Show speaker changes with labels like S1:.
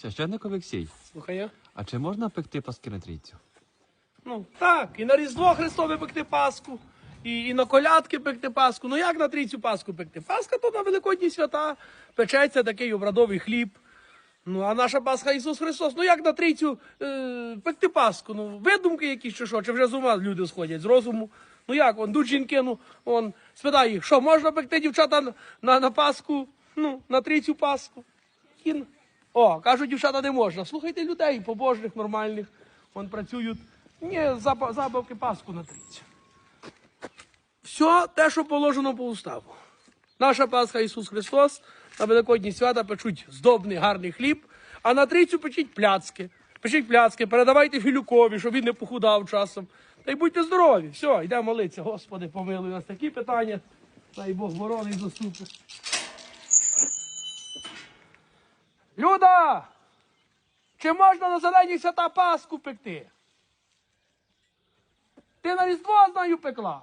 S1: Священник Олексій,
S2: Слухаю.
S1: а чи можна пекти паски на трійцю?
S2: Ну, так, і на Різдво Христове пекти Пасху, і, і на колядки пекти Пасху. Ну як на трійцю Пасху пекти? Пасха то на Великодні свята, печеться такий обрадовий хліб. Ну, а наша Пасха Ісус Христос. Ну як на трійцю е, пекти Пасху? Ну, видумки якісь чи що, чи вже з ума люди сходять, з розуму. Ну як, он, йдуть жінки, ну, он, спитай їх, що можна пекти дівчата на, на, на Пасху, ну, на трійцю Пасху? І, о, кажуть, дівчата не можна. Слухайте людей побожних, нормальних. Вон працюють. Ні, забавки Пасху на. Все те, що положено по уставу. Наша Пасха Ісус Христос на Великодні свята печуть здобний гарний хліб, а на трійцю печіть пляцки. Печіть пляцки, передавайте Філюкові, щоб він не похудав часом. Та й будьте здорові. Все, йдемо молитися. Господи, помилуй нас такі питання. Дай Бог ворони і Люда! Чи можна на зелені свята Пасху пекти? Ти на Різдво знаю пекла.